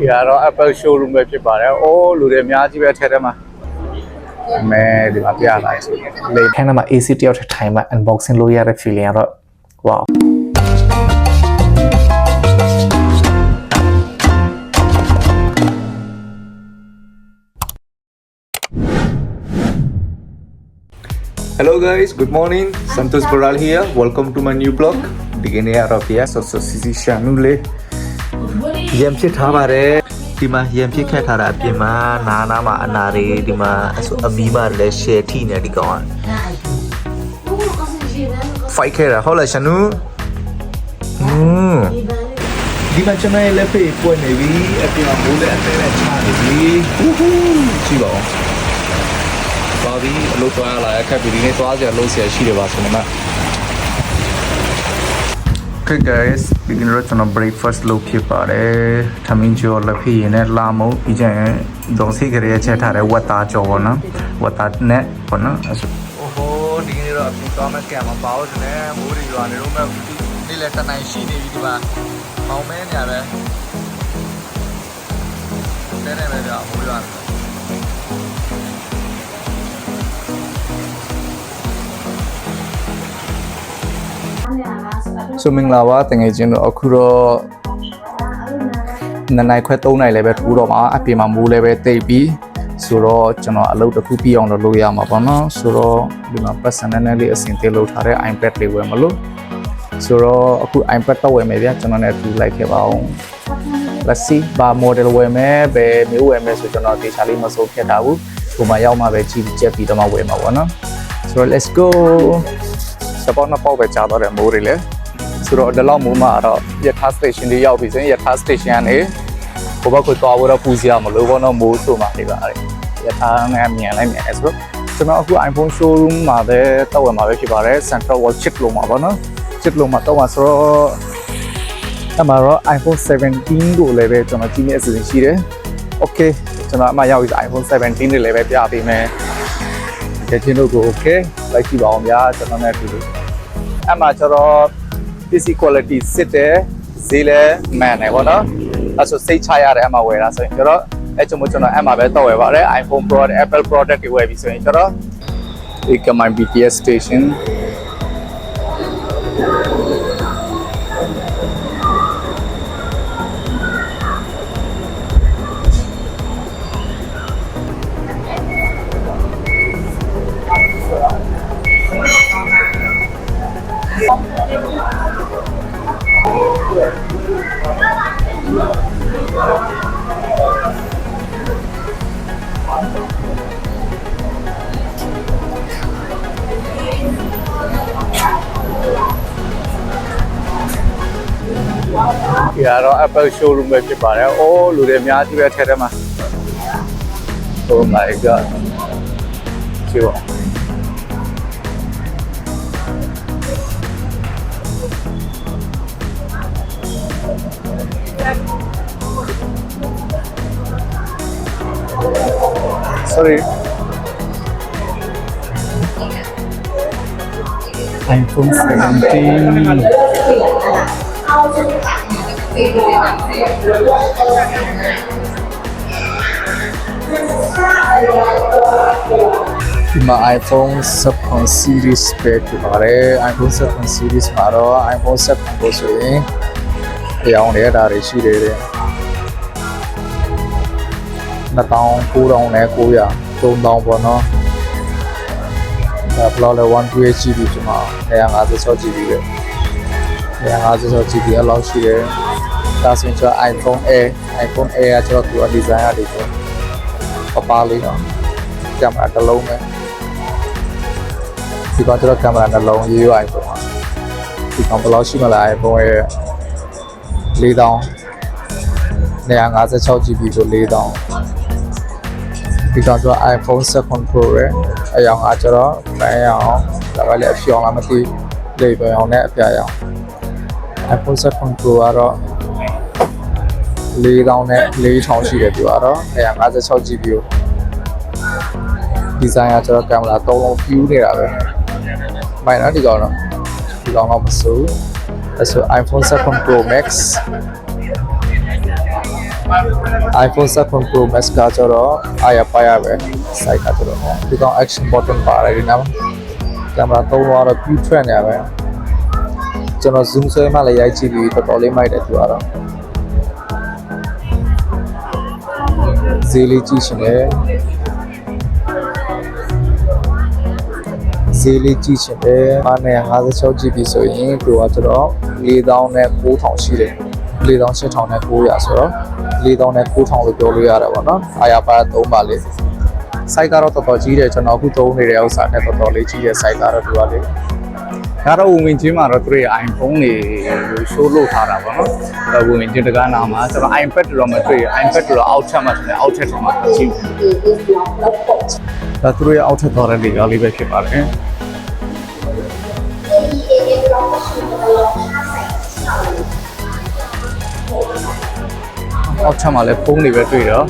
ဒီကတော့ Apple showroom ပဲဖြစ်ပါတယ်။အိုးလူတွေအများကြီးပဲထဲထဲမှာမဲဒီမှာပြလာတယ်လေ ထဲမှာ AC တယောက်တစ်ထိုင်မှာ unboxing လုပ်ရတဲ့ feeling ကတော့ wow Hello guys, good morning. Santosh Baral here. Welcome to my new blog. ဒီကနေ့ကတော့ပြဆော့ဆော့စီစီ ရှာနူလေးရံဖြစ်ထားပါတယ်ဒီမှာရံဖြစ်ခက်ထားတာအပြင်မှာနားနားမှာအနာတွေဒီမှာအဆိုအမီးမှာလည်း share ထိနေဒီကောင်က fight ခဲ့တာဟုတ်လားရှာနူอืมဒီမှာကျွန်တော်ရဲ့လက်ဖေးပွင့်နေပြီအပြင်မှာမိုးလည်းအသေးနဲ့ချနေပြီဟူးဟူးကြည့်ပါဦးပါပြီအလုပ်သွားရလာအခက်ပြီးဒီနေ့သွားကြအလုပ်ဆရာရှိတယ်ပါဆိုနေမှာ Okay guys ဒီနေ့တော့ကျွန်တော် breakfast လုပ်ဖြစ်ပါတယ်ထမင်းကျော်လက်ဖေးရင်နဲ့လာမုံပြီးကျရင်ဒုံစီကလေးချက်ထားတဲ့ဝက်သားကျော်ပေါ့နော်ဝက်သားနဲ့ပေါ့နော်အဲ့ဆိုအိုဟိုဒီနေ့တော့အပြင်သွားမဲ့ကံမပါဘူးတဲ့မိုးတွေရွာနေတော့မဲ့နေ့လည်းတနိုင်ရှိနေပြီဒီမှာမောင်မဲနေရပဲနဲနဲပဲကြာမိုးရွာ ဆိုမင်္ဂလာပါတကယ်ချင်းတို့အခုတော့နှစ်နိုင်ခွဲ၃နိုင်လည်းပဲထူတော့မှာအပြင်မှာမိုးလည်းပဲတိတ်ပြီးဆိုတော့ကျွန်တော်အလုပ်တစ်ခုပြအောင်လုပ်လို့ရမှာပေါ့နော်ဆိုတော့ဒီမှာ personal လေးအဆင်ပြေလုပ်ထားတဲ့ iPad လေးဝယ်မလို့ဆိုတော့အခု iPad တော့ဝယ်မယ်ဗျာကျွန်တော်လည်းထူလိုက်ခဲ့ပါအောင် let's see ဘာ model ဝယ်မယ်ဘယ်မျိုးဝယ်မယ်ဆိုကျွန်တော်တေချာလေးမစိုးဖြစ်တာဘူးဒီမှာရောက်မှပဲကြည့်ချက်ပြီးတော့မှဝယ်မှာပေါ့နော်ဆိုတော့ let's go စပေါ်နှစ်ပေါက်ပဲကြာတော့တယ်မိုးတွေလည်း ဆိုတော့ဒီလောက်မိုးမှာတော့ယထာ station တွေရောက်ပြီဆိုရင်ယထာ station ကနေဘဘကိုသွားဖို့တော့ပူစရာမလိုဘောနော်မိုးဆိုမှနေပါတယ်ယထာနဲ့မြင်လိုက်မြင်လဲဆိုတော့ကျွန်တော်အခု iPhone showroom မှာပဲတောက်ဝယ်မှာပဲဖြစ်ပါတယ် Central World Chip လို့မှာပေါ့နော် Chip လို့မှာတောက်မှာဆိုတော့အမှတော့ iPhone 17ကိုလည်းပဲကျွန်တော်ကြည့်နေအစီအစဉ်ရှိတယ် Okay ကျွန်တော်အမှရောက်ပြီဆို iPhone 17တွေလည်းပဲပြပေးမယ်ကြည့်ချင်းတို့ကို Okay လိုက်ကြည့်ပါအောင်ဗျာကျွန်တော်နဲ့အတူတူအမှကျတော့ PC quality စစ်တယ်ဈေးလည်းမှန်တယ်ဗောနော်အဲဆိုစိတ်ချရတယ်အမှဝယ်တာဆိုရင်ကျွန်တော်အဲကျွန်တော်ကျွန်တော်အမှပဲတော့ဝယ်ပါတယ် iPhone Pro Apple product တွေဝယ်ပြီဆိုရင်ကျွန်တော်ဒီကမိုင် BTS station ဒီကတော့ Apple showroom ပဲဖြစ်ပါတယ်။အိုးလူတွေအများကြီးပဲထဲထဲမှာ Oh my god ချီပါ Sorry. iPhone 17. ။ ဒီမှာ iPhone 7 series ပဲဖြစ်ပါတယ် iPhone 7 series မှာတော့ iPhone 7ကိုဆိုရင်ပြောင်းနေတာတွေရှိတယ်တဲ့2000 9000နဲ့900 3000ပေါ့နော်ဒါဘလောက်လဲ 128GB ဖြစ်မှာ156 GB ပဲ156 GB အလောက်ရှိတယ် ဒါဆိုရင်ကျွန်တော် iPhone Air iPhone Air ကကျွန်တော်သူက design ရတယ်ဆိုပပလေးနော်ကင်မရာတစ်လုံးပဲဒီကကျွန်တော်ကင်မရာတစ်လုံးရေးရ iPhone ပါဒီကောင်ဘယ်လောက်ရှိမလဲ iPhone ရဲ့4000 156 GB ကို4000ဒီကောင်ကျွန်တော် iPhone 7 Pro ရဲ့အယောင်ကကျွန်တော်ပန်းရအောင်ဒါကလည်းအဖြောင်းလာမသိလေပန်းအောင်နဲ့အပြရအောင် iPhone 7 Pro ကတော့ 4000နဲ့4000ရှိတယ်သူကတော့156 GB ကိုဒီဇိုင်းကကျွန်တော်ကင်မရာ3လုံး view နေတာပဲမိုင်နော်ဒီကောင်တော့ဒီကောင်တော့မစိုးအဲဆို iPhone 7 Pro Max iPhone 7 Pro Max ကကျတော့အားရပါရပဲ site ကကျတော့ဒီကောင် action button ပါတယ်ဒီနားကင်မရာသုံးတော့ view trend နေရပဲကျွန်တော် zoom ဆွဲမှလည်းရိုက်ကြည့်ပြီးတော်တော်လေးမိုက်တယ်သူကတော့ ဈေးလေးကြည့်ရှင်တယ်ဈေးလေးကြည့်ရှင်တယ်အားနဲ့56 GB ဆိုရင်သူကကျတော့4000နဲ့9000ရှိတယ်4000 8000နဲ့900ဆိုတော့4000နဲ့9000လို့ပြောလို့ရတာပေါ့နော်အာရပါ3ပါလေး site ကတော့တော်တော်ကြီးတယ်ကျွန်တော်အခုသုံးနေတဲ့ဥစ္စာနဲ့တော်တော်လေးကြီးတဲ့ site ကတော့ဒီပါလေး ဒါတော့ဝင်ဝင်ချင်းမှာတော့သူရဲ့ iPhone တွေ show လုပ်ထားတာပေါ့နော်အဲဝင်ဝင်ချင်းတကားနာမှာကျွန်တော် iPad တော့မတွေ့ရ iPad တော့အောက်ထပ်မှာတယ်အောက်ထပ်ထမှာကြည့်ဒါသူရဲ့အောက်ထပ်တော်တဲ့လေကားလေးပဲဖြစ်ပါတယ်အောက်ထပ်မှာလည်းဖုန်းတွေပဲတွေ့တော့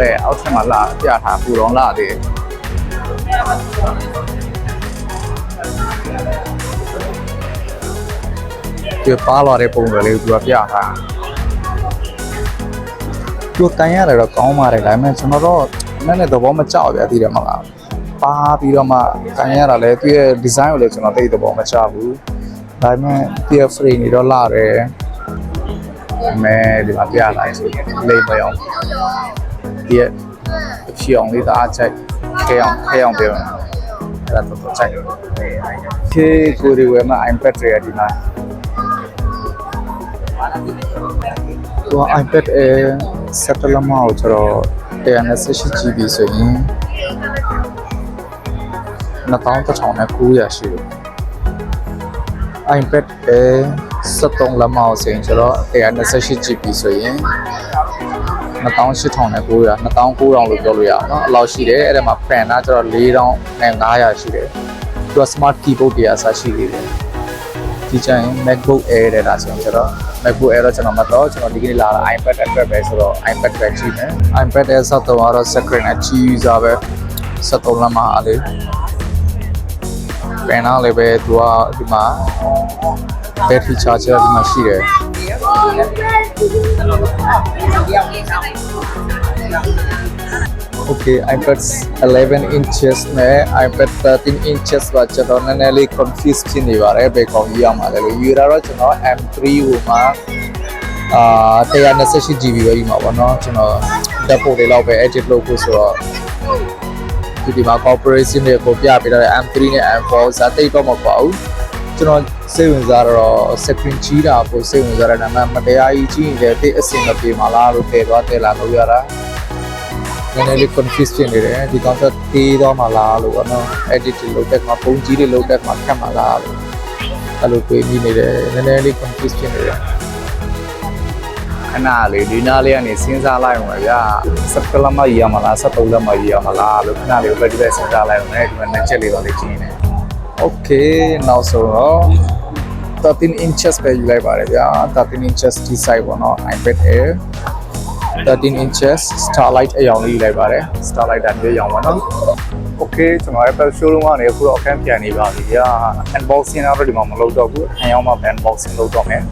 လေအောက်ထပ်မှာလာပြထားပူတော်လာသေးဒီပါလာတဲ့ပုံစံလေးကိုသူကပြထားသူကန်ရတယ်တော့ကောင်းပါတယ်ဒါပေမဲ့ကျွန်တော်တော့နည်းနည်းသဘောမကျဘူးဗျာသိတယ်မလားပါပြီးတော့မှကန်ရတာလဲသူရဲ့ design ကိုလည်းကျွန်တော်သိသဘောမကျဘူး ဒါပေမဲ့သူရဲ့ frame တွေတော့လာတယ်မဲဒီမှာပြလိုက်ဆိုလေးမရောဒီရဲ့ဖြီအောင်လေးတအားချိုက်ခဲအောင်ခဲအောင်ပြောအဲ့ဒါတော့တော့ချိုက်ခေကိုရီဝဲမှာ iPad တွေဒီမှာဟို iPad Air 7လမောက်ကျတော့ 128 GB ဆိုရင်21,900ရှိတယ် iPad Air 73လမောက်ဆိုရင်ကျတော့128 GB ဆိုရင်2800နဲ့900 2900လို့ပြောလို့ရအောင်เนาะအလောက်ရှိတယ်အဲ့ဒါမှာ fan ကကျတော့4000နဲ့900ရှိတယ်သူက smart keyboard တွေအစားရှိသေးတယ်ဒီကျရင် MacBook Air တဲ့ဒါဆိုရင်ကျတော့ MacBook Air တော့ကျွန်တော်မတော့ကျွန်တော်ဒီကနေ့လာတာ iPad အတွက်ပဲဆိုတော့ iPad ပဲကြည့်မယ် iPad Air ဆက်တော့ကတော့ screen နဲ့ကြီး user ပဲ73လမ်းမှာအားလေး fan ကလည်းပဲသူကဒီမှာ battery charger ဒီမှာရှိတယ် Okay iPad 11 inches နဲ့ iPad 13 inches ကကျွန်တော်နည်းနည်းလေး confuse ဖြစ်နေပါတယ်ဘယ်ကောင်ကြီးရမှာလဲလို့ယူရတော့ကျွန်တော် M3 ဟိုမှာအာ128 GB ပဲယူမှာပေါ့နော်ကျွန်တော် depot တွေလောက်ပဲ edit လုပ်ဖို့ဆိုတော့ ဒီဒီမှာ corporation တွေကိုပြပေးထားတဲ့ M3 နဲ့ M4 ဇာတ်တိတ်တော့မပေါ့ဘူးကျွန်တော်စိတ်ဝင်စားတော့ screen ကြီးတာပိုစိတ်ဝင်စားတဲ့နာမမတရားကြီးကြီးရင်လည်းတိတ်အဆင်မပြေမှာလားလို့ထည့်သွားထည့်လာလို့ရတာနည်းနည်းလေး confuse ဖြစ်နေတယ်ဒီကောင်တော့တေးသွားမှာလားလို့ပေါ့နော် edit တွေလုပ်တဲ့မှာပုံကြီးတွေလုပ်တဲ့မှာခက်မှာလားလို့အဲ့လိုတွေးမိနေတယ်နည်းနည်းလေး confuse ဖြစ်နေတယ်ခ ဏလေးဒီနားလေးကနေစဉ်းစားလိုက်အောင်ဗျာ17လက်မကြီးရမလား17လက်မကြီးရမလားလို့ခဏလေးပဲဒီပဲစဉ်းစားလိုက်အောင်လေဒီမှာနှစ်ချက်လေးတော့လေးကြီးနေ Okay နောက်ဆုံးတော့13 inches ပဲယူလိုက်ပါတယ်ဗျာ13 inches ဒီ size ပေါ့နော် iPad Air 13 inches Starlight အရောင်လေးယူလိုက်ပါတယ် Starlight တန်လေးရောင်ပါနော် Okay ကျွန်တော် Apple showroom ကနေအခုတော့အခန်းပြန်နေပါပြီဗျာ unboxing တော့ဒီမှာမလုပ်တော့ဘူးအခန်းရောက်မှ unboxing လုပ်တော့မယ်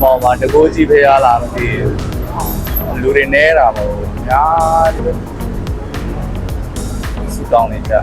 ဟိုမှာမှာတကိုးကြီးဖေးရလာမသိဘူးလူတွေနဲတာမဟုတ်ဘူးညာဒီလိုစူတောင်းနေကြ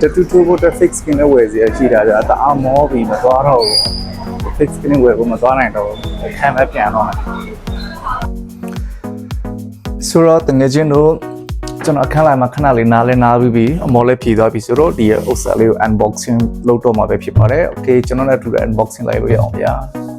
တတူတူဘတ် fix skin နဲ့ဝယ်စီအကြည့်တာကြာတအားမောပြီးမသွားတော့ဘူး fix skin ဝယ်ဖို့မသွားနိုင်တော့ဘူးခံမပြန်တော့မယ်ဆိုတော့တငယ်ချင်းတို့ ကျွန်တော်အခန်းလိုက်မှာခဏလေးနားလဲနားပြီးပြီအမော်လည်းဖြည်သွားပြီဆိုတော့ဒီဥစ္စာလေးကို unboxing လုပ်တော့မှာပဲဖြစ်ပါတယ် okay ကျွန်တော်လည်းအတူတူ unboxing လိုက်လို့ရအောင်ဗျာ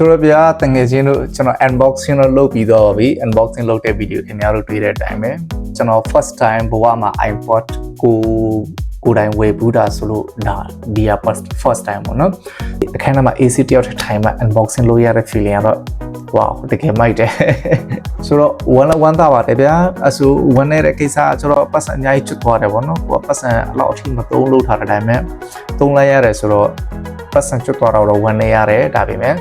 ဆိုတော့ဗျာတငယ်ချင်းတို့ကျွန်တော် unboxing တော့လုပ်ပြီးတော့ပြီ unboxing လုပ်တဲ့ဗီဒီယိုခင်ဗျားတို့တွေ့တဲ့အတိုင်းပဲကျွန်တော် first time ဘဝမှာ iPod ကိုကိုယ်တိုင်ဝယ်ဘူးတာဆိုလို့ဒါဒီက first first time ပေါ့နော်အခန်းထဲမှာ AC တယောက်တစ်ထိုင်မှာ unboxing လုပ်ရတဲ့ feeling ကတော့ wow တကယ်မိုက်တယ်ဆိုတော့ one one သားပါတယ်ဗျာအဆူ one နဲ့တဲ့ကိစ္စကကျွန်တော်ပတ်စံအများကြီးချွတ်သွားတယ်ပေါ့နော်ဟိုပတ်စံအလောက်အထိမသုံးလို့ထားတဲ့အတိုင်းပဲသုံးလိုက်ရတယ်ဆိုတော့ပတ်စံချွတ်သွားတော့ one နဲ့ရတယ်ဒါပေမဲ့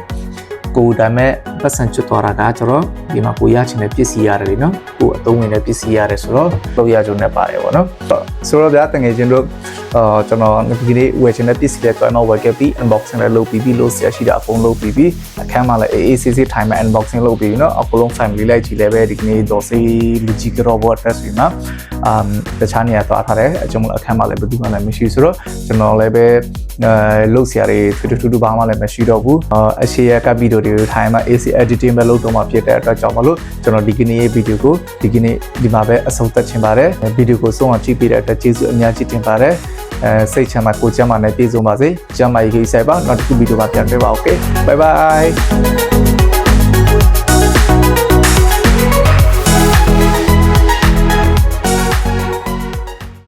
ကိုဒါမဲ့ ပတ်စံချွတ်သွားတာကကျွန်တော်ဒီမှာကိုရချင်တဲ့ပစ္စည်းရတယ်လေနော်ကိုအသုံးဝင်တဲ့ပစ္စည်းရတယ်ဆိုတော့လောက်ရကြုံနဲ့ပါတယ်ပေါ့နော်ဆိုတော့ဗျာတငယ်ချင်းတို့အာကျွန်တော်ဒီနေ့ဝယ်ချင်တဲ့ပစ္စည်းတွေကတော့တော့ဝယ်ခဲ့ပြီး unboxing လည်းလုပ်ပြီးပြီးလို့ဆရာရှိတာအကုန်လုပ်ပြီးပြီးအခန်းမှာလည်း AACC time မှာ unboxing လုပ်ပြီးပြီးနော်အကုန်လုံး family လိုက်ကြည့်လည်းပဲဒီကနေ့တော့စေးလူကြီးကတော့ဘော address တွေမှာအမ်တခြားနေရာသွားထားတယ်အကျုံးမအခန်းမှာလည်းဘယ်သူမှလည်းမရှိဆိုတော့ကျွန်တော်လည်းပဲအဲလုပ်ဆရာတွေထွေထွေထူးထူးဘာမှလည်းမရှိတော့ဘူးအရှိရကဗီဒီယိုတွေထိုင်မှာ AC editing ပဲလုပ်တော့မှာဖြစ်တဲ့အတွက်ကြောင့်မလို့ကျွန်တော်ဒီကနေ့ရဲ့ဗီဒီယိုကိုဒီကနေ့ဒီမှာပဲအဆုံးသတ်ချင်ပါတယ်ဗီဒီယိုကိုဆုံးအောင်ကြည့်ပေးတဲ့အတွက်ကျေးဇူးအများကြီးတင်ပါတယ်အဲစိတ်ချမ်းသာကိုယ်ချမ်းသာနဲ့ပြည့်စုံပါစေကျမ်းမာရေးကြီးဆိုင်ပါနောက်တစ်ခုဗီဒီယိုမှာပြန်တွေ့ပါ okay bye bye